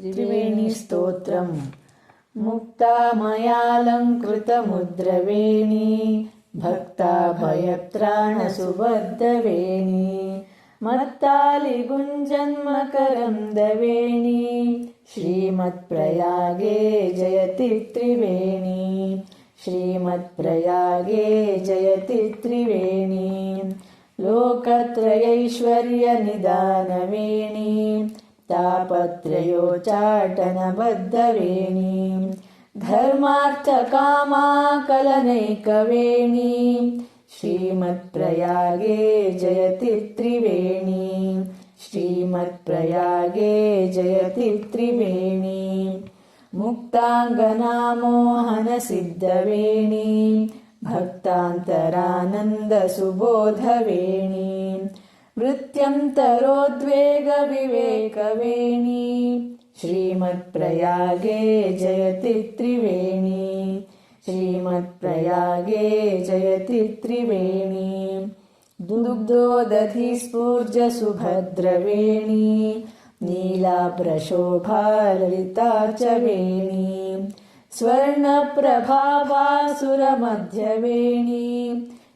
त्रिवेणीस्तोत्रम् मुक्ता मयालङ्कृतमुद्रवेणी भक्ता भयत्राणसुबद्धवेणी मत्तालिगुञ्जन्मकरन्दवेणी श्रीमत्प्रयागे जयति त्रिवेणी श्रीमत्प्रयागे जयति त्रिवेणी लोकत्रयैश्वर्यनिदानवेणी तापत्रयोच्चाटनबद्धवेणी धर्मार्थकामाकलनैकवेणी श्रीमत्प्रयागे जयति त्रिवेणी श्रीमत्प्रयागे जयति त्रिवेणी मुक्ताङ्गनामोहनसिद्धवेणी भक्तान्तरानन्दसुबोधवेणी वृत्त्यन्तरोद्वेगविवेकवेणी श्रीमत्प्रयागे जयति त्रिवेणी। श्रीमत्प्रयागे जयति त्रिवेणी। दुग्धोदधिस्फूर्जसुभद्रवेणी नीलाप्रशोभा ललिता च वेणी। स्वर्णप्रभावासुरमध्यवेणी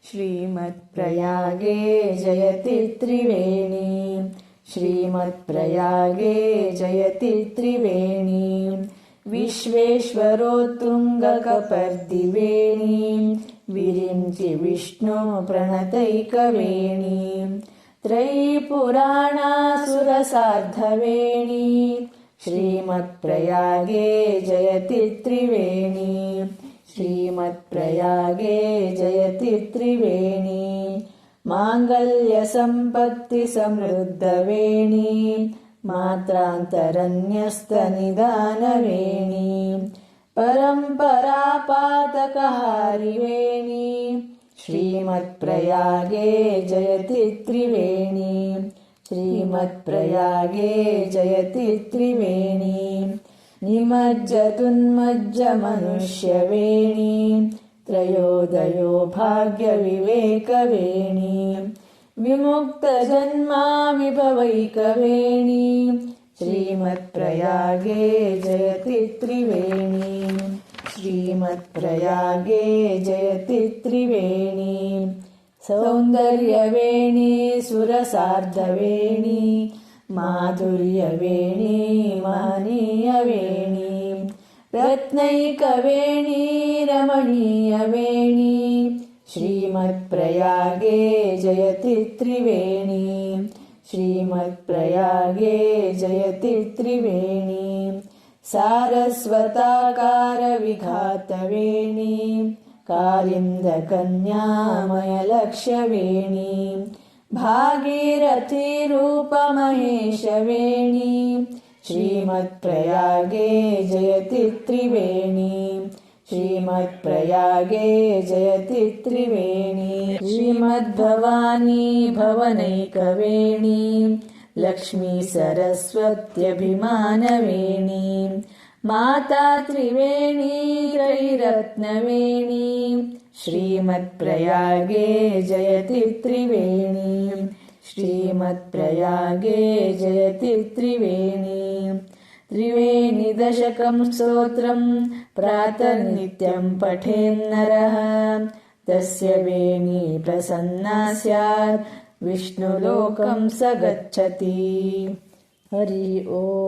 श्रीमत्प्रयागे जयति त्रिवेणी। श्रीमत्प्रयागे जयति त्रिवेणी। विश्वेश्वरोत्तुङ्गकपर्दिवेणी। विरिञ्चि विष्णो प्रणतैकवेणी त्रयीपुराणासुरसार्धवेणी। श्रीमत्प्रयागे जयति त्रिवेणी श्रीमत्प्रयागे जयति त्रिवेणी माङ्गल्यसम्पत्तिसमृद्धवेणी मात्रान्तरन्यस्तनिदानवेणी परम्परापातकहारिवेणी श्रीमत्प्रयागे जयति त्रिवेणी श्रीमत्प्रयागे जयति त्रिवेणी निमज्जतुन्मज्जमनुष्यवेणी त्रयोदयो भाग्यविवेकवेणी विमुक्तजन्मा विभवैकवेणी श्रीमत्प्रयागे जयति त्रिवेणी श्रीमत्प्रयागे जयति त्रिवेणी सौन्दर्यवेणी सुरसार्धवेणी माधुर्यवेणी महनीयवेणी रत्नैकवेणी रमणीयवेणी श्रीमत्प्रयागे जयति त्रिवेणी श्रीमत्प्रयागे जयति त्रिवेणी सारस्वताकारविघातवेणी कालिन्दकन्यामयलक्ष्यवेणी भागीरथीरूपमहेशवेणी श्रीमत्प्रयागे जयति त्रिवेणी श्रीमत्प्रयागे जयति त्रिवेणी श्रीमद्भवानी भवनैकवेणी। लक्ष्मी सरस्वत्यभिमानवेणी। माता त्रिवेणी त्रैरत्नवेणी। श्रीमत्प्रयागे जयति त्रिवेणी श्रीमत्प्रयागे जयति त्रिवेणी। त्रिवेणीदशकं स्तोत्रं प्रातर्नित्यं पठेन्नरः तस्य वेणी प्रसन्ना स्यात् विष्णुलोकं स गच्छति हरि ओ